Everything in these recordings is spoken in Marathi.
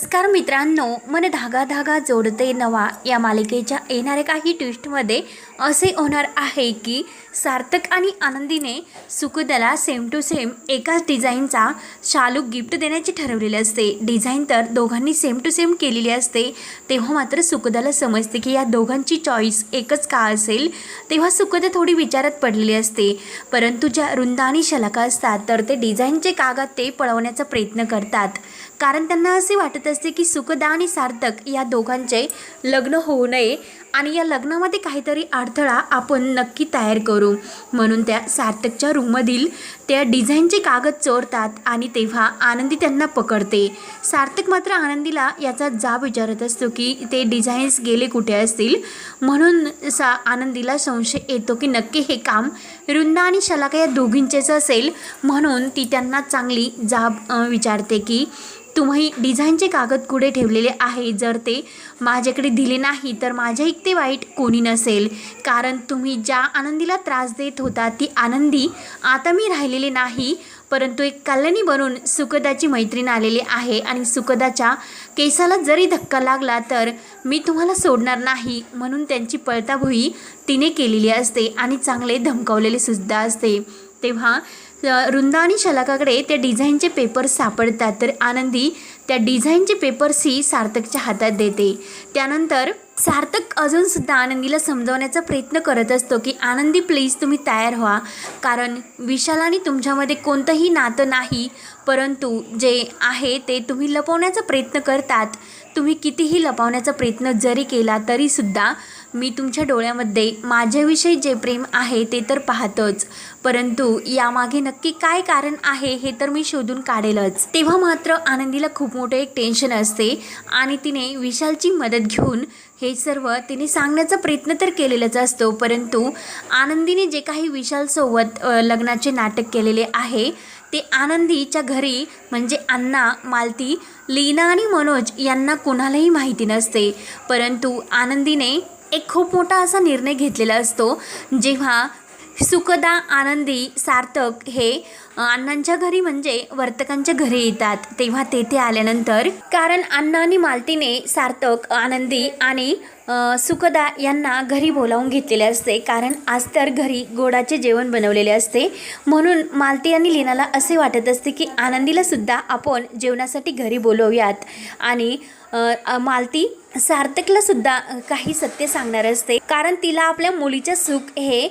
नमस्कार मित्रांनो मन धागा धागा जोडते नवा या मालिकेच्या येणाऱ्या काही ट्विस्टमध्ये असे होणार आहे की सार्थक आणि आनंदीने सुकुदाला सेम टू सेम एकाच डिझाईनचा शालू गिफ्ट देण्याचे ठरवलेले असते. डिझाईन तर दोघांनी सेम टू सेम केलेली असते. तेव्हा मात्र सुकुदाला समजते की या दोघांची चॉईस एकच का असेल? तेव्हा सुकुदा थोडी विचारात पडलेली असते. परंतु ज्या रुंदा आणि शलाका असतात तर ते डिझाईनचे कागद ते पळवण्याचा प्रयत्न करतात. कारण त्यांना असे वाटत असते की सुखदा आणि सार्थक या दोघांचे लग्न होऊ नये. आणि या लग्नामध्ये काहीतरी अडथळा आपण नक्की तयार करू. म्हणून त्या सार्थकच्या रूममधील त्या डिझाईनचे कागद चोरतात आणि तेव्हा आनंदी त्यांना पकडते. सार्थक मात्र आनंदीला याचा जाब विचारत असतो की ते डिझाईन्स गेले कुठे असतील? म्हणून सा आनंदीला संशय येतो की नक्की हे काम रुंदा आणि शलाका या दोघींचेच असेल. म्हणून ती त्यांना चांगली जाब विचारते की तुम्ही डिझाईनचे कागद कुठे ठेवलेले आहे? जर ते माझ्याकडे दिले नाही तर माझ्याही ते वाईट कोणी नसेल. कारण तुम्ही ज्या आनंदीला त्रास देत होता ती आनंदी आता मी राहिलेले नाही परंतु एक कल्याणी बनून सुखदाची मैत्रीण आलेली आहे आणि सुखदाच्या केसाला जरी धक्का लागला तर मी तुम्हाला सोडणार नाही म्हणून त्यांची पळताभुई तिने केलेली असते आणि चांगले धमकावलेले सुद्धा असते. तेव्हा रुंदा आणि शलाकाकडे त्या डिझाईनचे पेपर्स सापडतात तर आनंदी त्या डिझाईनचे पेपर्सही सार्थकच्या हातात देते. त्यानंतर सार्थक अजूनसुद्धा आनंदीला समजवण्याचा प्रयत्न करत असतो की आनंदी प्लीज तुम्ही तयार व्हा. कारण विशालाने तुमच्यामध्ये कोणतंही नातं नाही परंतु जे आहे ते तुम्ही लपवण्याचा प्रयत्न करतात. तुम्ही कितीही लपवण्याचा प्रयत्न जरी केला तरीसुद्धा मी तुमच्या डोळ्यामध्ये माझ्याविषयी जे प्रेम आहे ते तर पाहतोच. परंतु यामागे नक्की काय कारण आहे हे तर मी शोधून काढेलच. तेव्हा मात्र आनंदीला खूप मोठं एक टेन्शन असते आणि तिने विशालची मदत घेऊन हे सर्व तिने सांगण्याचा प्रयत्न तर केलेलाच असतो. परंतु आनंदीने जे काही विशालसोबत लग्नाचे नाटक केलेले आहे ते आनंदीच्या घरी म्हणजे अण्णा मालती लीना आणि मनोज यांना कुणालाही माहिती नसते. परंतु आनंदीने एक खूप मोठा असा निर्णय घेतलेला असतो जेव्हा सुखदा आनंदी सार्थक हे अण्णांच्या घरी म्हणजे वर्तकांच्या घरी येतात. तेव्हा तेथे आल्यानंतर कारण अण्णा आणि मालतीने सार्थक आनंदी आणि सुखदा यांना घरी बोलावून घेतलेले असते. कारण आज तर घरी गोडाचे जेवण बनवलेले असते. म्हणून मालती आणि लीनाला असे वाटत असते की आनंदीलासुद्धा आपण जेवणासाठी घरी बोलवूयात. आणि मालती सार्थकलासुद्धा काही सत्य सांगणार असते. कारण तिला आपल्या मुलीचं सुख हे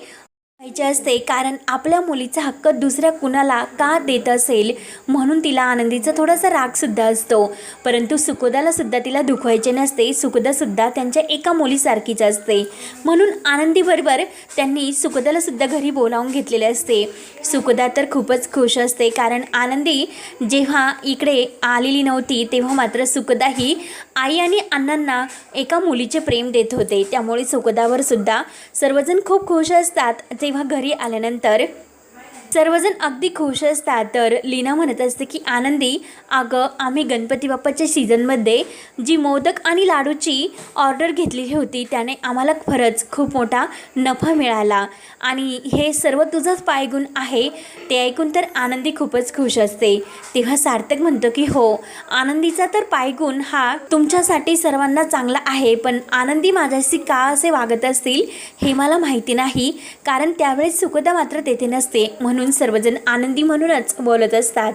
पाहिजे असते कारण आपल्या मुलीचा हक्क दुसऱ्या कुणाला का देत असेल? म्हणून तिला आनंदीचा थोडासा रागसुद्धा असतो. परंतु सुखोदालासुद्धा तिला दुखवायचे नसते. सुखदासुद्धा त्यांच्या एका मुलीसारखीच असते. म्हणून आनंदीबरोबर त्यांनी सुखदालासुद्धा घरी बोलावून घेतलेले असते. सुखदा तर खूपच खुश असते कारण आनंदी जेव्हा इकडे आलेली नव्हती तेव्हा मात्र सुखदा ही आई आणि अण्णांना एका मुलीचे प्रेम देत होते. त्यामुळे सुखदावर सुद्धा सर्वजण खूप खुश असतात. तेव्हा घरी आल्यानंतर सर्वजण अगदी खुश असतात. तर लीना म्हणत असते की आनंदी अगं आम्ही गणपती बाप्पाच्या सीझनमध्ये जी मोदक आणि लाडूची ऑर्डर घेतलेली होती त्याने आम्हाला खरंच खूप मोठा नफा मिळाला. आणि हे सर्व तुझंच पायगुण आहे. ते ऐकून तर आनंदी खूपच खुश असते. तेव्हा सार्थक म्हणतो की हो आनंदीचा तर पायगुण हा तुमच्यासाठी सर्वांना चांगला आहे पण आनंदी माझ्याशी का असे वागत असतील हे मला माहिती नाही. कारण त्यावेळेस सुखदा मात्र तेथे नसते. म्हणून म्हणून सर्वजण आनंदी म्हणूनच बोलत असतात.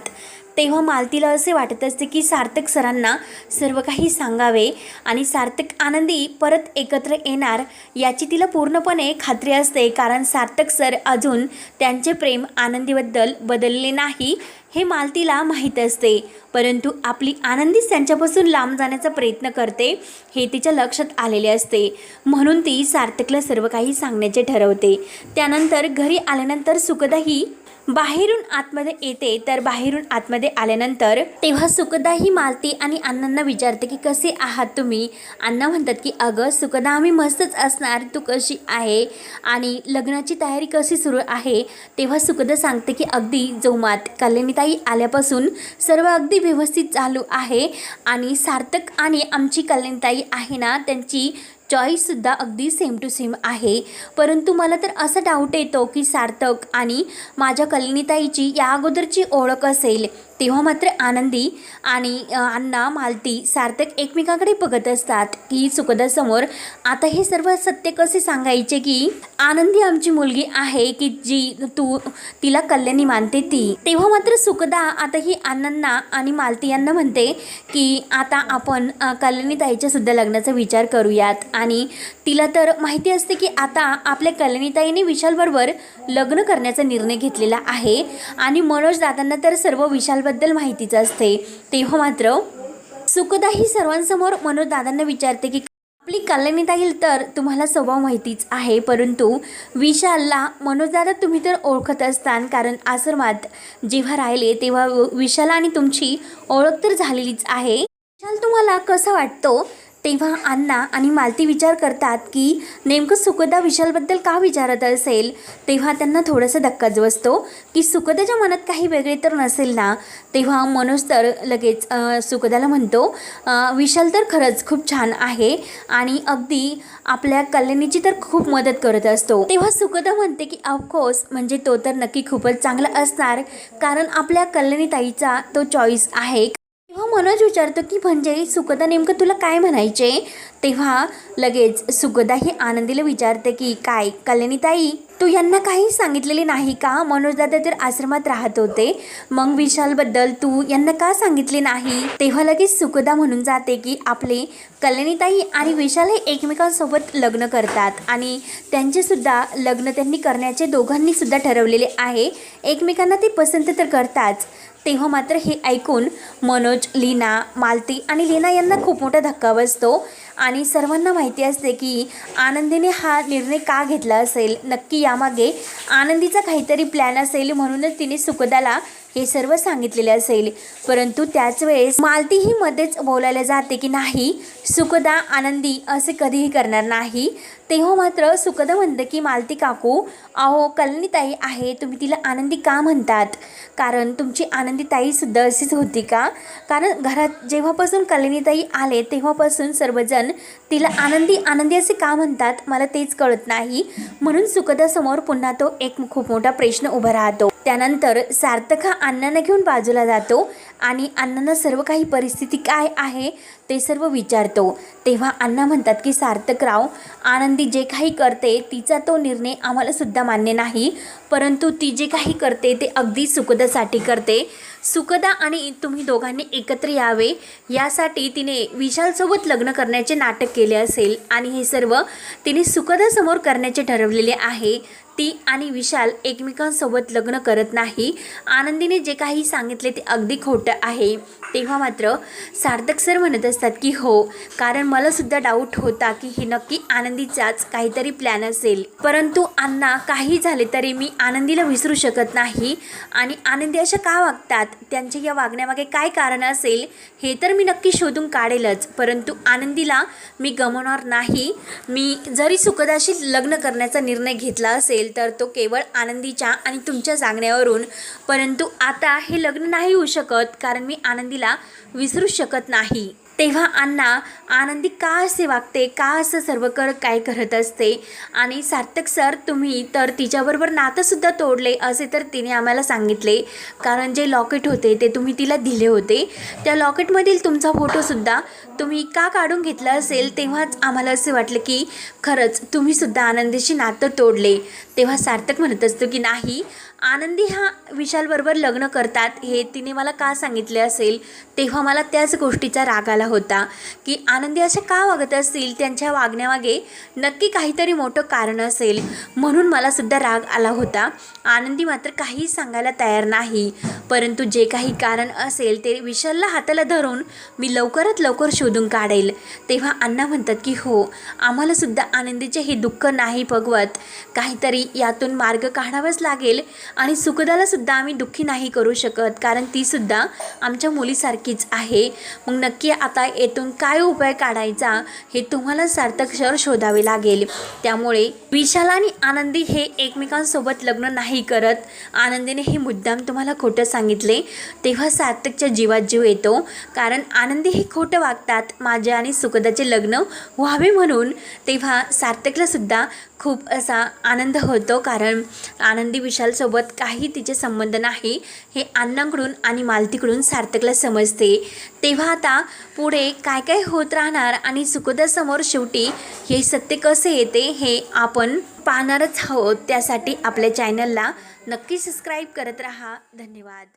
तेव्हा मालतीला असे वाटत असते की सार्थक सरांना सर्व काही सांगावे आणि सार्थक आनंदी परत एकत्र येणार याची तिला पूर्णपणे खात्री असते. कारण सार्थक सर अजून त्यांचे प्रेम आनंदीबद्दल बदलले नाही हे मालतीला माहीत असते. परंतु आपली आनंदीच त्यांच्यापासून लांब जाण्याचा प्रयत्न करते हे तिच्या लक्षात आलेले असते. म्हणून ती सार्थकला सर्व काही सांगण्याचे ठरवते. त्यानंतर घरी आल्यानंतर सुखदाही बाहेरून आतमध्ये येते तर बाहेरून आतमध्ये आल्यानंतर तेव्हा सुखदा ही मालती आणि अण्णांना विचारते की कसे आहात तुम्ही? अण्णा म्हणतात की अगं सुखदा आम्ही मस्तच असणार तू कशी आहे आणि लग्नाची तयारी कशी सुरू आहे? तेव्हा सुखदा सांगते की अगदी जोमात कल्याणीताई आल्यापासून सर्व अगदी व्यवस्थित चालू आहे आणि सार्थक आणि आमची कल्याणीताई आहे ना त्यांची चॉईससुद्धा अगदी सेम टू सेम आहे. परंतु मला तर असा डाऊट येतो की सार्थक आणि माझ्या कलिनीताईची या अगोदरची ओळख असेल तेव्हा मात्र आनंदी आणि अण्णा मालती सार्थक एकमेकाकडे बघत असतात. की सुखदासमोर आता हे सर्व सत्य कसे सांगायचे की आनंदी आमची मुलगी आहे की जी तू तिला कल्याणी मानते ती. तेव्हा मात्र सुखदा आता ही आनंदना आणि मालती यांना म्हणते की आता आपण कल्याणी ताईच्यासुद्धा लग्नाचा विचार करूयात. आणि तिला तर माहिती असते की आता आपल्या कल्याणीताईने विशालबरोबर लग्न करण्याचा निर्णय घेतलेला आहे. आणि मनोज दादांना तर सर्व विशालबद्दल माहितीच असते. तेव्हा मात्र सुखदा ही सर्वांसमोर मनोज दादांना विचारते की आपली कल्याणीताई तर तुम्हाला स्वभाव माहितीच आहे परंतु विशालला मनोजदादा तुम्ही तर ओळखत असतान कारण आश्रमात जेव्हा राहिले तेव्हा विशाल आणि तुमची ओळख तर झालेलीच आहे. विशाल तुम्हाला कसा वाटतो? तेव्हा अण्णा आणि मालती विचार करतात की नेमकं सुखदा विशालबद्दल का विचारत असेल? तेव्हा त्यांना थोडासा धक्काच बसतो की सुखदाच्या मनात काही वेगळे तर नसेल ना? तेव्हा मनोज तर लगेच सुकदाला सुखदाला म्हणतो विशाल तर खरंच खूप छान आहे आणि अगदी आपल्या कल्याणीची तर खूप मदत करत असतो. तेव्हा सुखदा म्हणते की ऑफकोर्स म्हणजे तो तर नक्की खूपच चांगला असणार कारण आपल्या कल्याणीताईचा तो चॉईस आहे. तेव्हा मनोज विचारतो की म्हणजे सुखदा नेमकं तुला काय म्हणायचे? तेव्हा लगेच सुखदा ही आनंदीला विचारते की काय कल्याणीताई? तू यांना काही सांगितलेले नाही का? मनोजदादा तर आश्रमात राहत होते. मग विशालबद्दल तू यांना का सांगितले नाही? तेव्हा लगेच सुखदा म्हणून जाते की आपले कल्याणीताई आणि विशाल हे एकमेकांसोबत लग्न करतात आणि त्यांचेसुद्धा लग्न त्यांनी करण्याचे दोघांनीसुद्धा ठरवलेले आहे. एकमेकांना ते पसंत तर करताच. तेव्हा मात्र हे ऐकून मनोज लीना मालती आणि लीना यांना खूप मोठा धक्का बसतो. आणि सर्वांना माहिती असते की आनंदीने हा निर्णय का घेतला असेल? नक्की यामागे आनंदीचा काहीतरी प्लॅन असेल म्हणूनच तिने सुखदाला हे सर्व सांगितलेले असेल. परंतु त्याच वेळेस मालती ही मध्येच बोलायला जाते की नाही सुखदा आनंदी असे कधीही करणार नाही. तेव्हा मात्र सुखदा म्हणतं की मालती काकू अहो कलनीताई आहे तुम्ही तिला आनंदी का म्हणतात? कारण तुमची आनंदीताईसुद्धा अशीच होती का? कारण घरात जेव्हापासून कलनीताई आले तेव्हापासून सर्वजण तिला आनंदी आनंदी असे का म्हणतात? मला तेच कळत नाही. म्हणून सुखदासमोर पुन्हा तो एक खूप मोठा प्रश्न उभा राहतो. त्यानंतर सार्थक हा अण्णांना घेऊन बाजूला जातो आणि अण्णांना सर्व काही परिस्थिती काय आहे ते सर्व विचारतो. तेव्हा अण्णा म्हणतात की सार्थकराव आनंदी जे काही करते तिचा तो निर्णय आम्हालासुद्धा मान्य नाही. परंतु ती जे काही करते ते अगदी सुखदासाठी करते. सुखदा आणि तुम्ही दोघांनी एकत्र यावे. यासाठी तिने विशालसोबत लग्न करण्याचे नाटक केले असेल आणि हे सर्व तिने सुखदासमोर करण्याचे ठरवलेले आहे. ती आणि विशाल एकमेकांसोबत लग्न करत नाही. आनंदीने जे काही सांगितले ते अगदी खोटं आहे. तेव्हा मात्र सार्थक सर म्हणत असतात की हो कारण मलासुद्धा डाऊट होता की हे नक्की आनंदीचाच काहीतरी प्लॅन असेल. परंतु अण्णा काही झाले तरी मी आनंदीला विसरू शकत नाही. आणि आनंदी अशा का वागतात? त्यांच्या या वागण्यामागे काय कारण असेल? हे तर मी नक्की शोधून काढेलच. परंतु आनंदीला मी गमवणार नाही. मी जरी सुखदाशी लग्न करण्याचा निर्णय घेतला असेल तर तो केवळ आनंदीच्या आणि तुमच्या सांगण्यावरून. परंतु आता हे लग्न नाही होऊ शकत कारण मी आनंदीला विसरू शकत नाही. तेव्हा अण्णा आनंदी का असे वागते? का असं सर्व कर काय करत असते? आणि सार्थक सर तुम्ही तर तिच्याबरोबर नातंसुद्धा तोडले असे तर तिने आम्हाला सांगितले. कारण जे लॉकेट होते ते तुम्ही तिला दिले होते. त्या लॉकेटमधील तुमचा फोटोसुद्धा तुम्ही का काढून घेतला असेल तेव्हाच आम्हाला असे वाटले की खरंच तुम्हीसुद्धा आनंदीशी नातं तोडले. तेव्हा सार्थक म्हणत असतो की नाही आनंदी हा विशालबरोबर लग्न करतात. हे तिने मला का सांगितले असेल? तेव्हा मला त्याच गोष्टीचा राग आला होता की आनंदी अशा का वागत असतील? त्यांच्या वागण्यामागे नक्की काहीतरी मोठं कारण असेल म्हणून मला सुद्धा राग आला होता. आनंदी मात्र काही सांगायला तयार नाही परंतु जे काही कारण असेल ते विशालला हाताला धरून मी लवकरात लवकर शोधून काढेल. तेव्हा अण्णा म्हणतात की हो आम्हालासुद्धा आनंदीचे हे दुःख नाही भगवत. काहीतरी यातून मार्ग काढावाच लागेल. आणि सुखदालासुद्धा आम्ही दुःखी नाही करू शकत कारण तीसुद्धा आमच्या मुलीसारखीच आहे. मग नक्की आता येथून काय उपाय काढायचा हे तुम्हाला सार्थक शहर शोधावे लागेल. त्यामुळे विशाल आणि आनंदी हे एकमेकांसोबत लग्न नाही करत. आनंदीने हे मुद्दाम तुम्हाला खोटं सांगितले. तेव्हा सार्थकच्या जीवात जीव येतो कारण आनंदी हे खोटं वागतात माझे आणि सुखदाचे लग्न व्हावे म्हणून. तेव्हा सार्थकलासुद्धा खूप असा आनंद होतो कारण आनंदी विशालसोबत काही तिचे संबंध नाही. हे अण्णांकडून आणि मालतीकडून सार्थकला समजते. तेव्हा आता पुढे काय काय होत राहणार आणि सुखदासमोर शेवटी हे सत्य कसे येते हे आपण पाहणारच आहोत. त्यासाठी आपल्या चॅनलला नक्की सबस्क्राईब करत राहा. धन्यवाद.